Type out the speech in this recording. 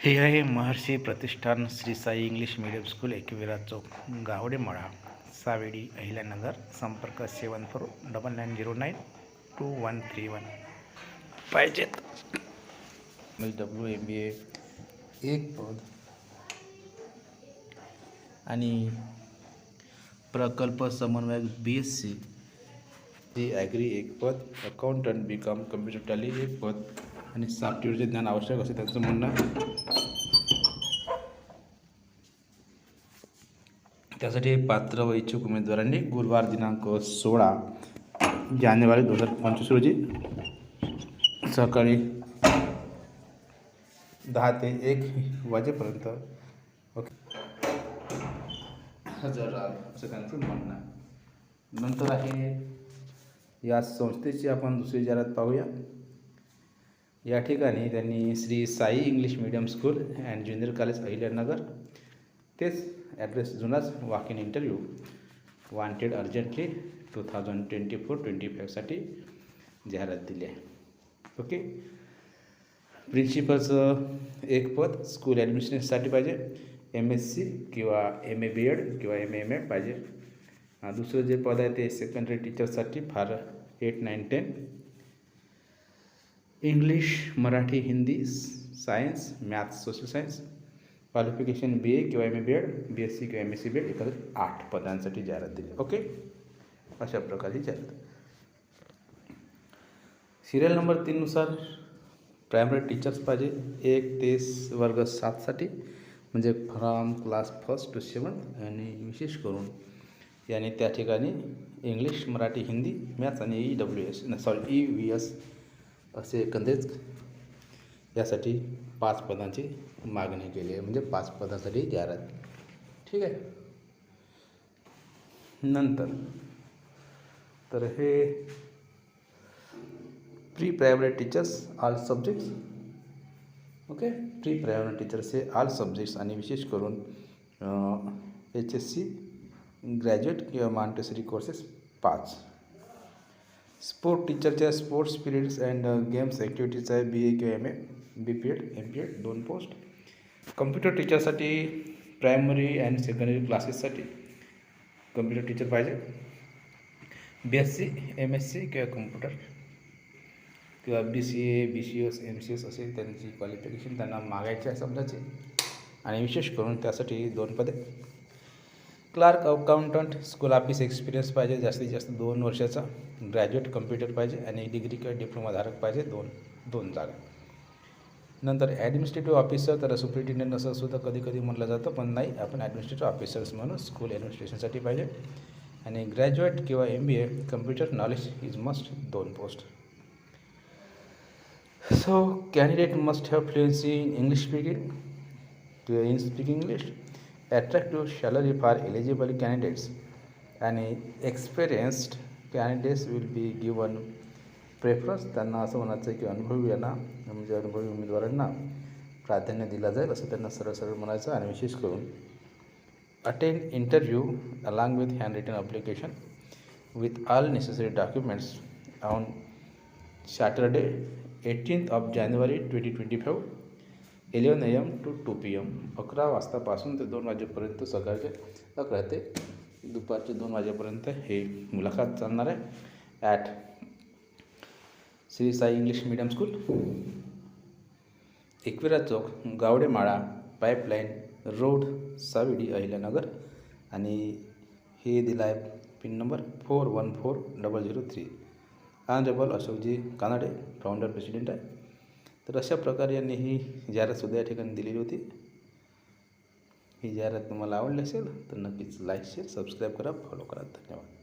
हे आहे महर्षी प्रतिष्ठान Shri Sai English medium school Ekvira चौक गावडे मळा सावेडी अहिल्यानगर संपर्क seven four double nine zero nine two one three one. पाहिजेत. W M B A एक पद. आणि प्रकल्प समन्वयक बी एस सी ॲग्री एक पद. Accountant B com computer Tally एक पद. आणि सॉफ्टवेअरचे ज्ञान आवश्यक असे त्यांचं म्हणणं त्यासाठी पात्र व इच्छुक उमेदवारांनी गुरुवार दिनांक सोळा जानेवारी दोन हजार पंचवीस रोजी सकाळी दहा ते एक वाजेपर्यंत. ओके. हजर राहा असं त्यांचं म्हणणं आहे. नंतर आहे या संस्थेची आपण दुसरी जाहिरात पाहूया. या ठिकाणी त्यांनी Shri Sai English medium school and junior college Ahilyanagar तेच address जुनाच walk in interview wanted urgently two thousand twenty four twenty फाईव्हसाठी जाहिरात दिली आहे. ओके प्रिन्सिपलचं एक पद स्कूल ॲडमिशनसाठी पाहिजे एम एस सी किंवा एम ए बी एड किंवा एम ए एम एड पाहिजे. दुसरं जे पद आहे ते secondary टीचरसाठी for eight nine ten English Marathi Hindi science maths social science qualification B A किंवा M A B Ed B S C किंवा M S C B Ed एकंदर आठ पदांसाठी जाहिरात दिली. ओके अशा प्रकारची जाहिरात. सिरियल नंबर तीननुसार प्रायमरी टीचर्स पाहिजे. एक ते वर्ग सातसाठी. म्हणजे from class first to seventh आणि विशेष करून याने त्या ठिकाणी इंग्लिश मराठी हिंदी मॅथ्स आणि E W S sorry E V S असे एकंदरीत यासाठी पाच पदांची मागणी केली आहे. म्हणजे पाच पदासाठी जाहिरात ठीक आहे? नंतर तर हे pre primary teachers all subjects okay pre primary teachers हे ऑल सब्जेक्ट्स आणि विशेष करून एच एस सी ग्रॅज्युएट किंवा मांटेसरी कोर्सेस पाच. Sport टीचरच्या sports periods and games activities आहे. बी ए किंवा M A B P Ed M P Ed दोन post computer टीचरसाठी प्रायमरी अँड सेकंडरी क्लासेससाठी कम्प्युटर टीचर पाहिजे. B S C M S C किंवा computer किंवा B C A B C S M C S असे त्यांची qualification त्यांना मागायचे आहे समजायचे. आणि विशेष करून त्यासाठी दोन पदे. Clerk accountant school office experience पाहिजे जास्तीत जास्त दोन वर्षाचा ग्रॅज्युएट कम्प्युटर पाहिजे आणि डिग्री किंवा डिप्लोमा धारक पाहिजे दोन दोन जागा. नंतर ॲडमिनिस्ट्रेटिव्ह ऑफिसर तर सुप्रिटेंडेंट असं सुद्धा कधी कधी म्हटलं जातं पण नाही आपण ॲडमिनिस्ट्रेटिव्ह ऑफिसर्स म्हणून स्कूल ॲडमिनिस्ट्रेशनसाठी पाहिजे. आणि ग्रॅज्युएट किंवा M B A computer knowledge is must दोन post so candidate must have fluency in English speaking in speaking English attractive salary for eligible candidates, and experienced candidates will be given preference. त्यांना असं म्हणायचं आहे की अनुभवी यांना म्हणजे अनुभवी उमेदवारांना प्राधान्य दिला जाईल असं त्यांना सरळ सरळ म्हणायचं आणि विशेष करून attend interview along with handwritten application with all necessary documents on Saturday eighteenth of January twenty twenty five eleven A M to two P M. अकरा वाजतापासून ते दोन वाजेपर्यंत सकाळचे अकरा ते दुपारचे दोन वाजेपर्यंत हे मुलाखत चालणार आहे at Shri Sai English medium school. Ekvira Chowk गावडेमाळा pipeline road साविडी Ahilyanagar. आणि हे दिलं आहे pin number four one four double zero three. Honourable Ashokji Kanade founder president आहे. तर अशा प्रकारे यांनी ही जाहिरातसुद्धा या ठिकाणी दिलेली होती. ही जाहिरात तुम्हाला आवडली असेल तर नक्कीच लाईक शेअर सबस्क्राईब करा. फॉलो करा. धन्यवाद.